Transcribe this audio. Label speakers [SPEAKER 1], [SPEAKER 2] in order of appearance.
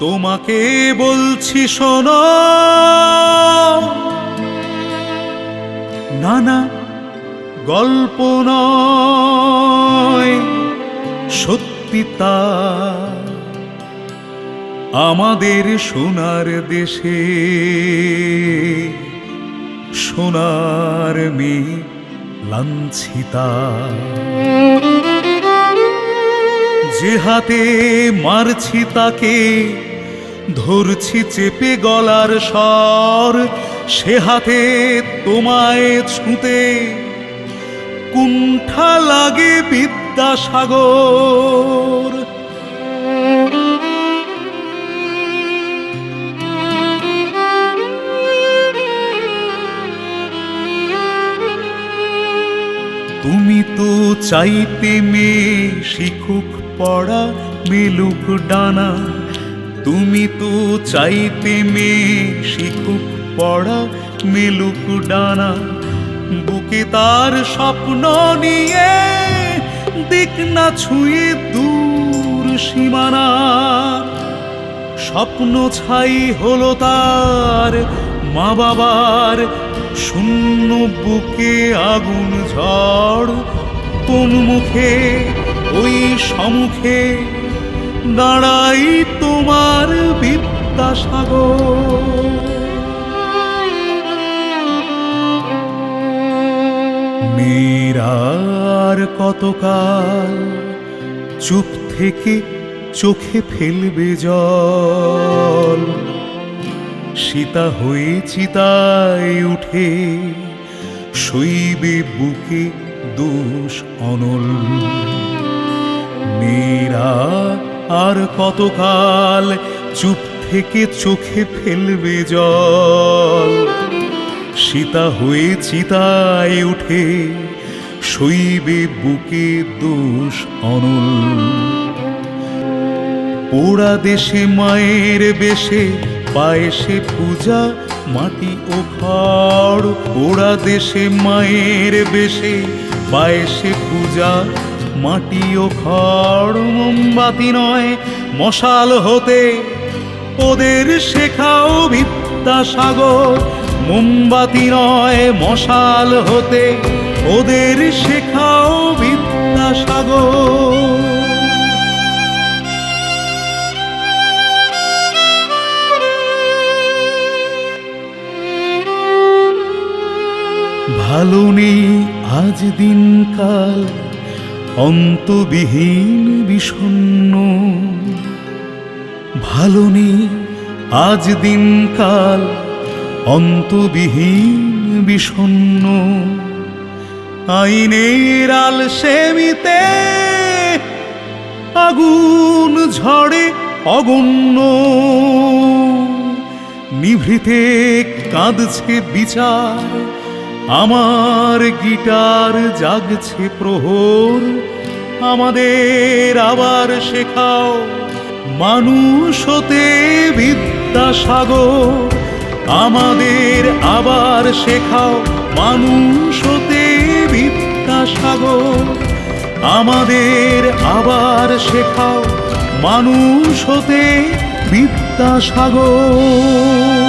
[SPEAKER 1] তোমাকে বলছি, শোনো। না না, গল্প নয়, সত্যি তা। আমাদের সোনার দেশে সোনার মেয়ে লাঞ্ছিতা। যে হাতে মারছি তাকে, ধরছি চেপে গলার স্বর, সে হাতে তোমায় ছুঁতে। কুণ্ঠা লাগে বিদ্যাসাগর। তুমি তো চাইতে মেয়ে শিখুক পড়া মেলুক ডানা, তুমি তো চাইতে মেয়ে, শিখুক পড়া মেলুক ডানা। বুকে তার স্বপ্ন নিয়ে দিক না ছুঁয়ে দূর সীমানা। স্বপ্ন ছাই হলো তার মা বাবার শূন্য বুকে আগুন ঝড়, কোন মুখে ওই সমুখে দাঁড়াই তোমার বিদ্যাসাগর। মেয়েরার কতকাল চুপ থেকে চোখে ফেলবে জল। সীতা হয়ে চিতায় উঠে শৈবে বুকে দোষ অনল। মেয়েরা আর কতকাল চুপ থেকে চোখে ফেলবে জল? সীতা হয়ে চিতায় উঠে শৈবে বুকে দোষ অনল। পোড়া দেশে মায়ের বেশে, পায়েসে পূজা, মাটি ও খড়। পোড়া দেশে মায়ের বেশে, পায়েসে পূজা মাটি ও খড় মোমবাতি নয়, মশাল হতে ওদের শেখাও বিদ্যাসাগর মোমবাতি নয়, মশাল হতে ওদের শেখাও বিদ্যাসাগর ভালো নেই আজ দিনকাল অন্তবিহীন বিষণ্ণ। ভালো নেই আজ দিনকাল, অন্তবিহীন বিষণ্ণ। আইনের আল সেমিতে আগুন ঝড়ে অগণ্য। নিভৃতে কাঁদছে বিচার আমার গিটার জাগছে প্রহর, আমাদের আবার শেখাও মানুষ হতে বিদ্যাসাগর আমাদের আবার শেখাও মানুষ হতে বিদ্যাসাগর আমাদের আবার শেখাও মানুষ হতে বিদ্যাসাগর